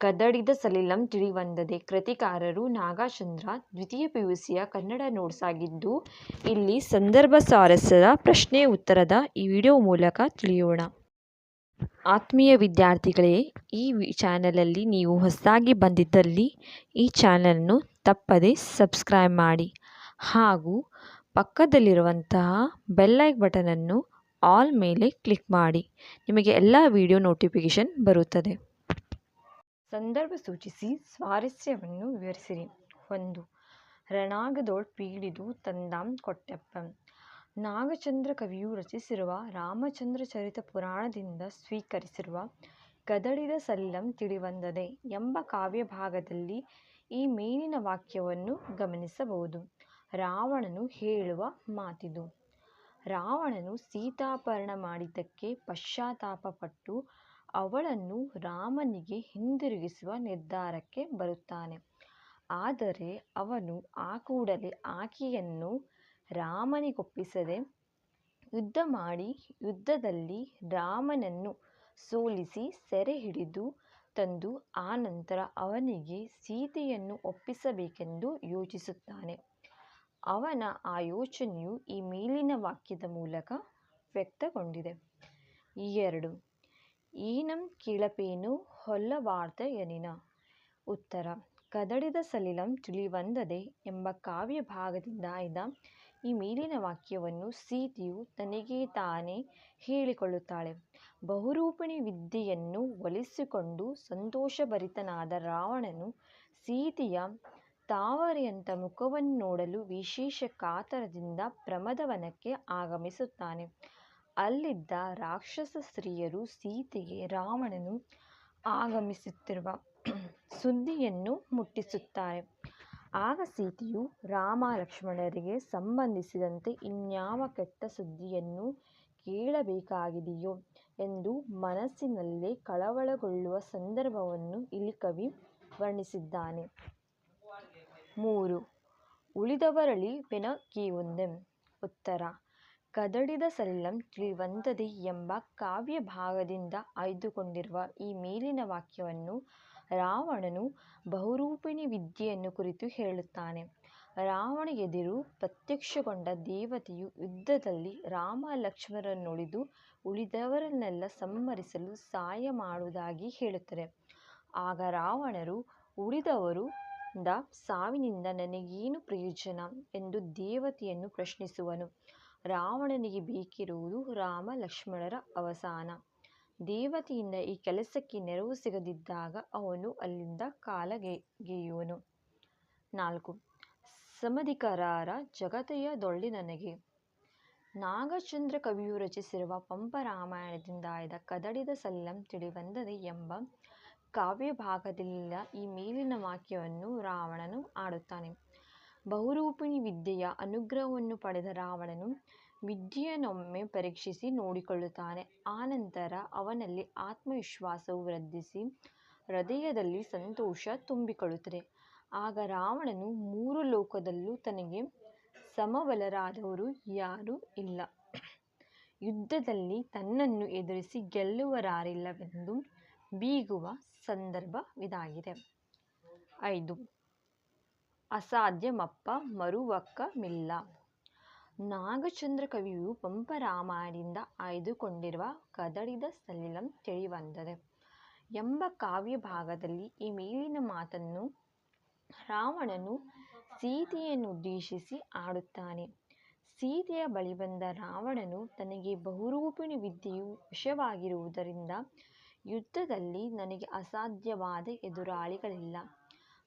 ಕದಡಿದ ಸಲಿಲಂ ತಿಳಿವಂದದೆ ಕೃತಿಕಾರರು ನಾಗಚಂದ್ರ ದ್ವಿತೀಯ ಪಿಯುಸಿಯ ಕನ್ನಡ ನೋಟ್ಸ್ ಆಗಿದ್ದು, ಇಲ್ಲಿ ಸಂದರ್ಭ ಸಾರಸ್ಯದ ಪ್ರಶ್ನೆ ಉತ್ತರದ ಈ ವಿಡಿಯೋ ಮೂಲಕ ತಿಳಿಯೋಣ. ಆತ್ಮೀಯ ವಿದ್ಯಾರ್ಥಿಗಳೇ, ಈ ಚಾನಲಲ್ಲಿ ನೀವು ಹೊಸದಾಗಿ ಬಂದಿದ್ದಲ್ಲಿ ಈ ಚಾನಲನ್ನು ತಪ್ಪದೆ ಸಬ್ಸ್ಕ್ರೈಬ್ ಮಾಡಿ. ಹಾಗೂ ಪಕ್ಕದಲ್ಲಿರುವಂತಹ ಬೆಲ್ಲೈಕ್ ಬಟನನ್ನು ಆಲ್ ಮೇಲೆ ಕ್ಲಿಕ್ ಮಾಡಿ. ನಿಮಗೆ ಎಲ್ಲ ವಿಡಿಯೋ ನೋಟಿಫಿಕೇಷನ್ ಬರುತ್ತದೆ. ಸಂದರ್ಭ ಸೂಚಿಸಿ ಸ್ವಾರಸ್ಯವನ್ನು ವಿವರಿಸಿರಿ. ಒಂದು, ರಣಾಗದೋಳ್ ಪೀಡಿದು ತಂದಾಂ ಕೊಟ್ಟೆಪ್ಪಂ ನಾಗಚಂದ್ರ ಕವಿಯು ರಚಿಸಿರುವ ರಾಮಚಂದ್ರ ಚರಿತ ಪುರಾಣದಿಂದ ಸ್ವೀಕರಿಸಿರುವ ಗದಳಿದ ಸಲ್ಲಂ ತಿಳಿವಂದದೆ ಎಂಬ ಕಾವ್ಯ ಭಾಗದಲ್ಲಿ ಈ ಮೇಲಿನ ವಾಕ್ಯವನ್ನು ಗಮನಿಸಬಹುದು. ರಾವಣನು ಹೇಳುವ ಮಾತಿದು. ರಾವಣನು ಸೀತಾಪಹರಣ ಮಾಡಿದ್ದಕ್ಕೆ ಪಶ್ಚಾತ್ತಾಪಪಟ್ಟು ಅವಳನ್ನು ರಾಮನಿಗೆ ಹಿಂದಿರುಗಿಸುವ ನಿರ್ಧಾರಕ್ಕೆ ಬರುತ್ತಾನೆ. ಆದರೆ ಅವನು ಆ ಕೂಡಲೇ ಆಕೆಯನ್ನು ರಾಮನಿಗೊಪ್ಪಿಸದೆ ಯುದ್ಧ ಮಾಡಿ ಯುದ್ಧದಲ್ಲಿ ರಾಮನನ್ನು ಸೋಲಿಸಿ ಸೆರೆ ಹಿಡಿದು ತಂದು ಆನಂತರ ಅವನಿಗೆ ಸೀತೆಯನ್ನು ಒಪ್ಪಿಸಬೇಕೆಂದು ಯೋಚಿಸುತ್ತಾನೆ. ಅವನ ಆ ಯೋಚನೆಯು ಈ ಮೇಲಿನ ವಾಕ್ಯದ ಮೂಲಕ ವ್ಯಕ್ತಗೊಂಡಿದೆ. ಈ ಎರಡು ಈನಂ ಕಿಳಪೇನು ಹೊಲ್ಲವಾರ್ತೆಯನಿನ ಉತ್ತರ, ಕದಡಿದ ಸಲಿಲಂ ತಿಳಿವಂದದೆ ಎಂಬ ಕಾವ್ಯ ಭಾಗದಿಂದ ಆಯ್ದ ಈ ಮೇಲಿನ ವಾಕ್ಯವನ್ನು ಸೀತೆಯು ತನಗೆ ತಾನೇ ಹೇಳಿಕೊಳ್ಳುತ್ತಾಳೆ. ಬಹುರೂಪಿಣಿ ವಿದ್ಯೆಯನ್ನು ಒಲಿಸಿಕೊಂಡು ಸಂತೋಷಭರಿತನಾದ ರಾವಣನು ಸೀತೆಯ ತಾವರೆಯಂಥ ಮುಖವನ್ನು ನೋಡಲು ವಿಶೇಷ ಕಾತರದಿಂದ ಪ್ರಮದವನಕ್ಕೆ ಆಗಮಿಸುತ್ತಾನೆ. ಅಲ್ಲಿದ್ದ ರಾಕ್ಷಸ ಸ್ತ್ರೀಯರು ಸೀತೆಗೆ ರಾವಣನು ಆಗಮಿಸುತ್ತಿರುವ ಸುದ್ದಿಯನ್ನು ಮುಟ್ಟಿಸುತ್ತಾರೆ. ಆಗ ಸೀತೆಯು ರಾಮ ಲಕ್ಷ್ಮಣರಿಗೆ ಸಂಬಂಧಿಸಿದಂತೆ ಇನ್ಯಾವ ಕೆಟ್ಟ ಸುದ್ದಿಯನ್ನು ಕೇಳಬೇಕಾಗಿದೆಯೋ ಎಂದು ಮನಸ್ಸಿನಲ್ಲೇ ಕಳವಳಗೊಳ್ಳುವ ಸಂದರ್ಭವನ್ನು ಇಲ್ಲಿ ಕವಿ ವರ್ಣಿಸಿದ್ದಾನೆ. ಮೂರು ಉಳಿದವರಳಿ ಪೆನ ಕೀವುಂದೆಂ ಉತ್ತರ ಕದಡಿದ ಸಲ್ಲಂ ತಿಳಿವಂದದೆ ಎಂಬ ಕಾವ್ಯ ಭಾಗದಿಂದ ಆಯ್ದುಕೊಂಡಿರುವ ಈ ಮೇಲಿನ ವಾಕ್ಯವನ್ನು ರಾವಣನು ಬಹುರೂಪಿಣಿ ವಿದ್ಯೆಯನ್ನು ಕುರಿತು ಹೇಳುತ್ತಾನೆ. ರಾವಣ ಎದುರು ಪ್ರತ್ಯಕ್ಷಗೊಂಡ ದೇವತೆಯು ಯುದ್ಧದಲ್ಲಿ ರಾಮ ಲಕ್ಷ್ಮಣರನ್ನೊಳಿದು ಉಳಿದವರನ್ನೆಲ್ಲ ಸಂಹರಿಸಲು ಸಹಾಯ ಮಾಡುವುದಾಗಿ ಹೇಳುತ್ತದೆ. ಆಗ ರಾವಣರು, ಉಳಿದವರು ದ ಸಾವಿನಿಂದ ನನಗೇನು ಪ್ರಯೋಜನ? ಎಂದು ದೇವತೆಯನ್ನು ಪ್ರಶ್ನಿಸುವನು. ರಾವಣನಿಗೆ ಬೇಕಿರುವುದು ರಾಮ ಲಕ್ಷ್ಮಣರ ಅವಸಾನ. ದೇವತೆಯಿಂದ ಈ ಕೆಲಸಕ್ಕೆ ನೆರವು ಸಿಗದಿದ್ದಾಗ ಅವನು ಅಲ್ಲಿಂದ ಕಾಲಗೆಗೆಯುವನು. ನಾಲ್ಕು. ಸಮಧಿಕರಾರ ಜಗತೆಯದೊಳ್ಳಿ ನನಗೆ. ನಾಗಚಂದ್ರ ಕವಿಯು ರಚಿಸಿರುವ ಪಂಪ ರಾಮಾಯಣದಿಂದ ಆಯ್ದ ಕದಡಿದ ಸಲ್ಲಂ ತಿಳಿವಂದದೆ ಎಂಬ ಕಾವ್ಯ ಭಾಗದಲ್ಲಿಲ್ಲ ಈ ಮೇಲಿನ ವಾಕ್ಯವನ್ನು ರಾವಣನು ಆಡುತ್ತಾನೆ. ಬಹುರೂಪಿಣಿ ವಿದ್ಯೆಯ ಅನುಗ್ರಹವನ್ನು ಪಡೆದ ರಾವಣನು ವಿದ್ಯೆಯನ್ನೊಮ್ಮೆ ಪರೀಕ್ಷಿಸಿ ನೋಡಿಕೊಳ್ಳುತ್ತಾನೆ. ಆನಂತರ ಅವನಲ್ಲಿ ಆತ್ಮವಿಶ್ವಾಸವು ವೃದ್ಧಿಸಿ ಹೃದಯದಲ್ಲಿ ಸಂತೋಷ ತುಂಬಿಕೊಳ್ಳುತ್ತದೆ. ಆಗ ರಾವಣನು ಮೂರು ಲೋಕದಲ್ಲೂ ತನಗೆ ಸಮಬಲರಾದವರು ಯಾರೂ ಇಲ್ಲ. ಯುದ್ಧದಲ್ಲಿ ತನ್ನನ್ನು ಎದುರಿಸಿ ಗೆಲ್ಲುವರಾರಿಲ್ಲವೆಂದು ಬೀಗುವ ಸಂದರ್ಭವಿದಾಗಿದೆ. ಐದು. ಅಸಾಧ್ಯವಪ್ಪ ಮರುವಕ್ಕಮಿಲ್ಲ. ನಾಗಚಂದ್ರ ಕವಿಯು ಪಂಪ ರಾಮಾಯಣದಿಂದ ಆಯ್ದುಕೊಂಡಿರುವ ಕದಡಿದ ಸಲಿಲಂ ತಿಳಿವಂದದೆ. ಎಂಬ ಕಾವ್ಯ ಭಾಗದಲ್ಲಿ ಈ ಮೇಲಿನ ಮಾತನ್ನು ರಾವಣನು ಸೀತೆಯನ್ನುದ್ದೇಶಿಸಿ ಆಡುತ್ತಾನೆ ಸೀತೆಯ ಬಳಿ ಬಂದ ರಾವಣನು ತನಗೆ ಬಹುರೂಪಿಣಿ ವಿದ್ಯೆಯು ವಿಷವಾಗಿರುವುದರಿಂದ ಯುದ್ಧದಲ್ಲಿ ನನಗೆ ಅಸಾಧ್ಯವಾದ ಎದುರಾಳಿಗಳಿಲ್ಲ.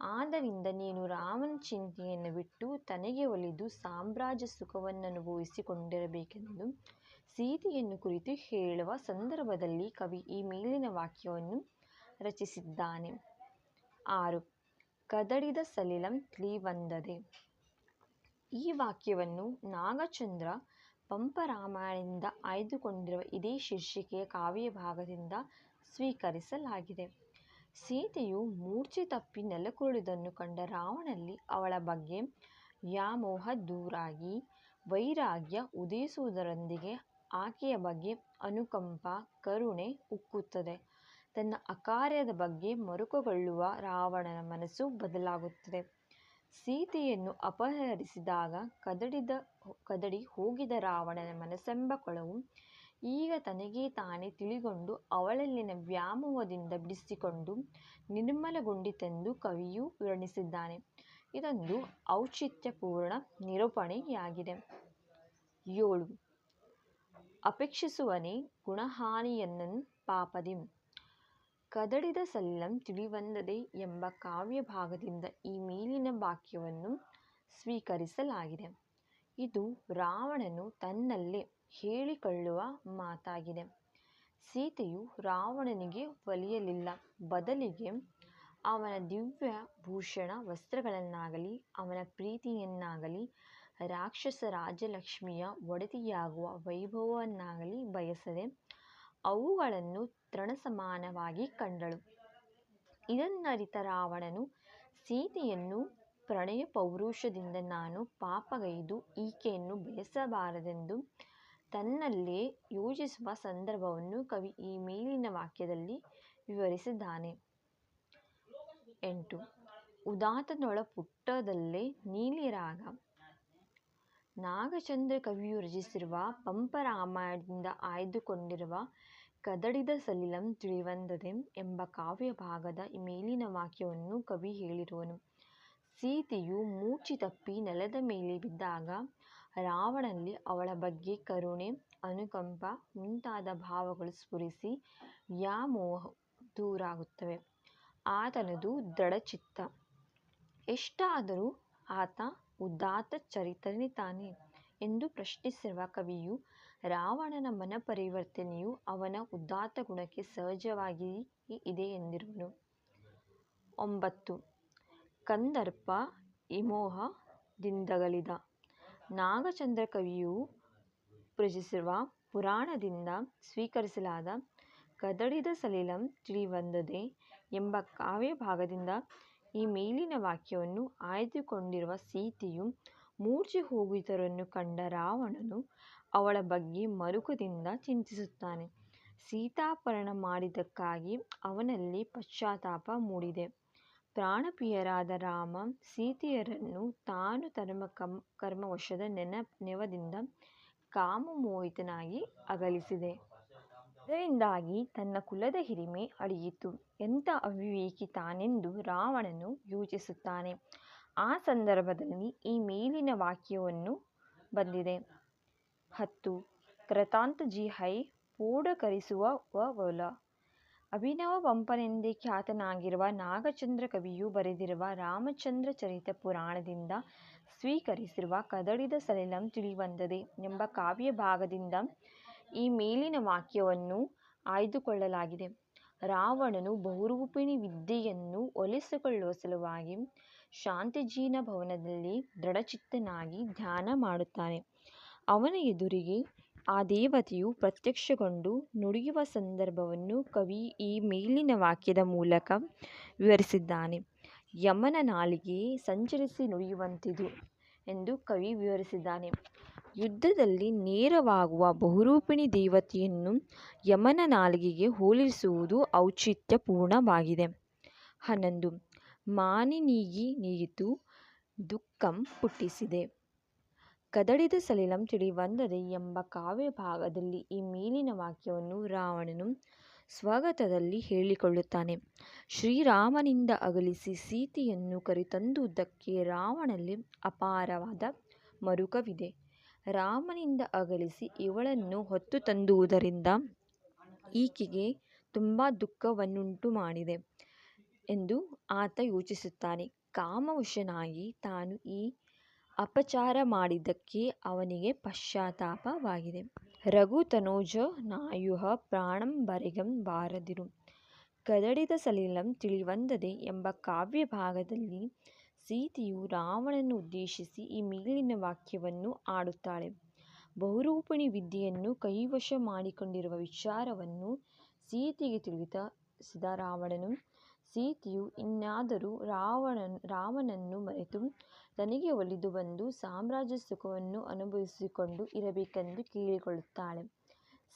ಆದ್ದರಿಂದ ನೀನು ರಾಮನ ಚಿಂತೆಯನ್ನು ಬಿಟ್ಟು ತನಗೆ ಒಲಿದು ಸಾಮ್ರಾಜ್ಯ ಸುಖವನ್ನನುಭವಿಸಿಕೊಂಡಿರಬೇಕೆಂದು ಸೀತೆಯನ್ನು ಕುರಿತು ಹೇಳುವ ಸಂದರ್ಭದಲ್ಲಿ ಕವಿ ಈ ಮೇಲಿನ ವಾಕ್ಯವನ್ನು ರಚಿಸಿದ್ದಾನೆ. ಆರು, ಕದಡಿದ ಸಲಿಲಂ ತಿಳಿವಂದದೆ ಈ ವಾಕ್ಯವನ್ನು ನಾಗಚಂದ್ರ ಪಂಪ ರಾಮಾಯಣದಿಂದ ಆಯ್ದುಕೊಂಡಿರುವ ಇದೇ ಶೀರ್ಷಿಕೆಯ ಕಾವ್ಯ ಭಾಗದಿಂದ ಸ್ವೀಕರಿಸಲಾಗಿದೆ. ಸೀತೆಯು ಮೂರ್ಛೆ ತಪ್ಪಿ ನೆಲಕುರುಳಿದನ್ನು ಕಂಡ ರಾವಣನಲ್ಲಿ ಅವಳ ಬಗ್ಗೆ ವ್ಯಾಮೋಹ ದೂರಾಗಿ ವೈರಾಗ್ಯ ಉದಯಿಸುವುದರೊಂದಿಗೆ ಆಕೆಯ ಬಗ್ಗೆ ಅನುಕಂಪ, ಕರುಣೆ ಉಕ್ಕುತ್ತದೆ. ತನ್ನ ಅಕಾರ್ಯದ ಬಗ್ಗೆ ಮರುಕಗೊಳ್ಳುವ ರಾವಣನ ಮನಸ್ಸು ಬದಲಾಗುತ್ತದೆ. ಸೀತೆಯನ್ನು ಅಪಹರಿಸಿದಾಗ ಕದಡಿದ, ಕದಡಿ ಹೋಗಿದ ರಾವಣನ ಮನಸ್ಸೆಂಬ ಕೊಳವು ಈಗ ತನಗೇ ತಾನೇ ತಿಳಿಗೊಂಡು ಅವಳಲ್ಲಿನ ವ್ಯಾಮೋಹದಿಂದ ಬಿಡಿಸಿಕೊಂಡು ನಿರ್ಮಲಗೊಂಡಿತೆಂದು ಕವಿಯು ವರ್ಣಿಸಿದ್ದಾನೆ ಇದೊಂದು ಔಚಿತ್ಯಪೂರ್ಣ ನಿರೂಪಣೆಯಾಗಿದೆ. ಏಳು. ಅಪೇಕ್ಷಿಸುವನೇ ಗುಣಹಾನಿಯನ್ನನ್ ಪಾಪದಿಂ. ಕದಡಿದ ಸಲ್ಲಂ ತಿಳಿವಂದದೆ ಎಂಬ ಕಾವ್ಯಭಾಗದಿಂದ ಈ ಮೇಲಿನ ವಾಕ್ಯವನ್ನು ಸ್ವೀಕರಿಸಲಾಗಿದೆ. ಇದು ರಾವಣನು ತನ್ನಲ್ಲೇ ಹೇಳಿಕೊಳ್ಳುವ ಮಾತಾಗಿದೆ. ಸೀತೆಯು ರಾವಣನಿಗೆ ಒಲಿಯಲಿಲ್ಲ. ಬದಲಿಗೆ ಅವನ ದಿವ್ಯ ಭೂಷಣ ವಸ್ತ್ರಗಳನ್ನಾಗಲಿ, ಅವನ ಪ್ರೀತಿಯನ್ನಾಗಲಿ, ರಾಕ್ಷಸ ರಾಜಲಕ್ಷ್ಮಿಯ ಒಡತಿಯಾಗುವ ವೈಭವವನ್ನಾಗಲಿ ಬಯಸದೆ ಅವುಗಳನ್ನು ತೃಣಸಮಾನವಾಗಿ ಕಂಡಳು. ಇದನ್ನರಿತ ರಾವಣನು, ಸೀತೆಯನ್ನು ಪ್ರಣಯ ಪೌರುಷದಿಂದ ನಾನು ಪಾಪಗೈದು ಈಕೆಯನ್ನು ಬಯಸಬಾರದೆಂದು ತನ್ನಲ್ಲೇ ಯೋಜಿಸುವ ಸಂದರ್ಭವನ್ನು ಕವಿ ಈ ಮೇಲಿನ ವಾಕ್ಯದಲ್ಲಿ ವಿವರಿಸಿದ್ದಾನೆ. ಎಂಟು ಉದಾತ್ತನೊಳಪುಟದಲ್ಲೇ ನೀಲಿರಾಗ ನಾಗಚಂದ್ರ ಕವಿಯು ರಚಿಸಿರುವ ಪಂಪ ರಾಮಾಯಣದಿಂದ ಆಯ್ದುಕೊಂಡಿರುವ ಕದಡಿದ ಸಲಿಲಂ ತಿಳಿವಂದದೆ ಎಂಬ ಕಾವ್ಯ ಕಾವ್ಯಭಾಗದ ಮೇಲಿನ ವಾಕ್ಯವನ್ನು ಕವಿ ಹೇಳಿರುವನು. ಸೀತೆಯು ಮೂರ್ಛಿತಪ್ಪಿ ನೆಲದ ಮೇಲೆ ಬಿದ್ದಾಗ ರಾವಣನಲ್ಲಿ ಅವಳ ಬಗ್ಗೆ ಕರುಣೆ, ಅನುಕಂಪ ಮುಂತಾದ ಭಾವಗಳು ಸ್ಫುರಿಸಿ ವ್ಯಾಮೋಹ ದೂರಾಗುತ್ತವೆ. ಆತನದು ದೃಢಚಿತ್ತ. ಎಷ್ಟಾದರೂ ಆತ ಉದಾತ್ತ ತಾನೆ ಎಂದು ಪ್ರಶ್ನಿಸಿರುವ ಕವಿಯು, ರಾವಣನ ಮನಪರಿವರ್ತನೆಯು ಅವನ ಉದಾತ್ತ ಗುಣಕ್ಕೆ ಸಹಜವಾಗಿಯೇ ಇದೆ ಎಂದಿರುವನು. ಒಂಬತ್ತು. ಕಂದರ್ಪ ವಿಮೋಹದಿಂದಗಲಿದ ನಾಗಚಂದ್ರ ಕವಿಯು ಪೂಜಿಸಿರುವ ಪುರಾಣದಿಂದ ಸ್ವೀಕರಿಸಲಾದ ಕದಡಿದ ಸಲಿಲಂ ತಿಳಿವಂದದೆ ಎಂಬ ಕಾವ್ಯಭಾಗದಿಂದ ಈ ಮೇಲಿನ ವಾಕ್ಯವನ್ನು ಆಯ್ದುಕೊಂಡಿರುವ ಸೀತೆಯು ಮೂರ್ಛೆ ಹೋಗಿದುದನ್ನು ಕಂಡ ರಾವಣನು ಅವಳ ಬಗ್ಗೆ ಮರುಕದಿಂದ ಚಿಂತಿಸುತ್ತಾನೆ. ಸೀತಾಪಹರಣ ಮಾಡಿದ್ದಕ್ಕಾಗಿ ಅವನಲ್ಲಿ ಪಶ್ಚಾತ್ತಾಪ ಮೂಡಿದೆ. ಪ್ರಾಣಪ್ರಿಯರಾದ ರಾಮ ಸೀತೆಯರನ್ನು ತಾನು ತರ್ಮ ಕಮ್, ಕರ್ಮವಶದ ನೆನ, ನೆವದಿಂದ ಕಾಮಮೋಹಿತನಾಗಿ ಅಗಲಿಸಿದೆ. ಇದರಿಂದಾಗಿ ತನ್ನ ಕುಲದ ಹಿರಿಮೆ ಅಳಿಯಿತು. ಎಂಥ ಅವಿವೇಕಿ ತಾನೆಂದು ರಾವಣನು ಯೋಚಿಸುತ್ತಾನೆ. ಆ ಸಂದರ್ಭದಲ್ಲಿ ಈ ಮೇಲಿನ ವಾಕ್ಯವನ್ನು ಬಂದಿದೆ. ಹತ್ತು. ಕೃತಾಂತ ಜಿಹೈ ಪೋಢಕರಿಸುವ ಒಲ ಅಭಿನವ ಪಂಪನೆಂದೇ ಖ್ಯಾತನಾಗಿರುವ ನಾಗಚಂದ್ರ ಕವಿಯು ಬರೆದಿರುವ ರಾಮಚಂದ್ರ ಚರಿತ ಪುರಾಣದಿಂದ ಸ್ವೀಕರಿಸಿರುವ ಕದಡಿದ ಸಲಿಲಂ ತಿಳಿವಂದದೆ ಎಂಬ ಕಾವ್ಯ ಭಾಗದಿಂದ ಈ ಮೇಲಿನ ವಾಕ್ಯವನ್ನು ಆಯ್ದುಕೊಳ್ಳಲಾಗಿದೆ. ರಾವಣನು ಬಹುರೂಪಿಣಿ ವಿದ್ಯೆಯನ್ನು ಒಲಿಸಿಕೊಳ್ಳುವ ಸಲುವಾಗಿ ಶಾಂತಿಜೀನ ಭವನದಲ್ಲಿ ದೃಢಚಿತ್ತನಾಗಿ ಧ್ಯಾನ ಮಾಡುತ್ತಾನೆ. ಅವನ ಎದುರಿಗೆ ಆ ದೇವತೆಯು ಪ್ರತ್ಯಕ್ಷಗೊಂಡು ನುಡಿಯುವ ಸಂದರ್ಭವನ್ನು ಕವಿ ಈ ಮೇಲಿನ ವಾಕ್ಯದ ಮೂಲಕ ವಿವರಿಸಿದ್ದಾನೆ. ಯಮನ ನಾಲಿಗೆ ಸಂಚರಿಸಿ ನುಡಿಯುವಂತಿದು ಎಂದು ಕವಿ ವಿವರಿಸಿದ್ದಾನೆ. ಯುದ್ಧದಲ್ಲಿ ನೇರವಾಗುವ ಬಹುರೂಪಿಣಿ ದೇವತೆಯನ್ನು ಯಮನ ನಾಲಿಗೆಗೆ ಹೋಲಿಸುವುದು ಔಚಿತ್ಯಪೂರ್ಣವಾಗಿದೆ. ಹನ್ನೊಂದು. ಮಾನಿನೀಗಿ ನೀಗಿತು, ದುಃಖಂ ಪುಟ್ಟಿಸಿದೆ. ಕದಡಿದ ಸಲಿಲಂ ತಿಳಿವಂದದೆ ಎಂಬ ಕಾವ್ಯ ಭಾಗದಲ್ಲಿ ಈ ಮೇಲಿನ ವಾಕ್ಯವನ್ನು ರಾವಣನು ಸ್ವಾಗತದಲ್ಲಿ ಹೇಳಿಕೊಳ್ಳುತ್ತಾನೆ. ಶ್ರೀರಾಮನಿಂದ ಅಗಲಿಸಿ ಸೀತೆಯನ್ನು ಕರೆತಂದುದಕ್ಕೆ ರಾವಣನಲ್ಲಿ ಅಪಾರವಾದ ಮರುಕವಿದೆ. ರಾಮನಿಂದ ಅಗಲಿಸಿ ಇವಳನ್ನು ಹೊತ್ತು ತಂದುವುದರಿಂದ ಈಕೆಗೆ ತುಂಬ ದುಃಖವನ್ನುಂಟು ಮಾಡಿದೆ ಎಂದು ಆತ ಯೋಚಿಸುತ್ತಾನೆ. ಕಾಮವಶನಾಗಿ ತಾನು ಈ ಅಪಚಾರ ಮಾಡಿದ್ದಕ್ಕೆ ಅವನಿಗೆ ಪಶ್ಚಾತ್ತಾಪವಾಗಿದೆ. ರಘುತನೋಜ ನಾಯುಹ ಪ್ರಾಣಂ ಬರೆಗಂ ಬಾರದಿರು. ಕದಡಿದ ಸಲಿಲಂ ತಿಳಿವಂದದೆ ಎಂಬ ಕಾವ್ಯಭಾಗದಲ್ಲಿ ಸೀತೆಯು ರಾವಣನನ್ನು ಉದ್ದೇಶಿಸಿ ಈ ಮೇಲಿನ ವಾಕ್ಯವನ್ನು ಆಡುತ್ತಾಳೆ. ಬಹುರೂಪಿಣಿ ವಿದ್ಯೆಯನ್ನು ಕೈವಶ ಮಾಡಿಕೊಂಡಿರುವ ವಿಚಾರವನ್ನು ಸೀತೆಗೆ ತಿಳಿಸಿದ ರಾವಣನು ಸೀತೆಯು ಇನ್ನಾದರೂ ರಾವಣನ್ ರಾಮನನ್ನು ಮರೆತು ತನಗೆ ಒಲಿದು ಬಂದು ಸಾಮ್ರಾಜ್ಯ ಸುಖವನ್ನು ಅನುಭವಿಸಿಕೊಂಡು ಇರಬೇಕೆಂದು ಕೇಳಿಕೊಳ್ಳುತ್ತಾಳೆ.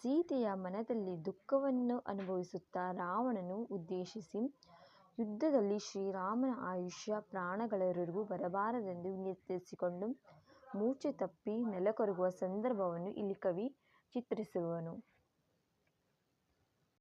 ಸೀತೆಯ ಮನದಲ್ಲಿ ದುಃಖವನ್ನು ಅನುಭವಿಸುತ್ತಾ ರಾವಣನು ಉದ್ದೇಶಿಸಿ, ಯುದ್ಧದಲ್ಲಿ ಶ್ರೀರಾಮನ ಆಯುಷ್ಯ ಪ್ರಾಣಗಳೆರಡೂ ಬರಬಾರದೆಂದು ನಿರ್ಧರಿಸಿಕೊಂಡು ಮೂರ್ಛೆ ತಪ್ಪಿ ನೆಲಕೊರಗುವ ಸಂದರ್ಭವನ್ನು ಇಲ್ಲಿ ಕವಿ ಚಿತ್ರಿಸಿರುವನು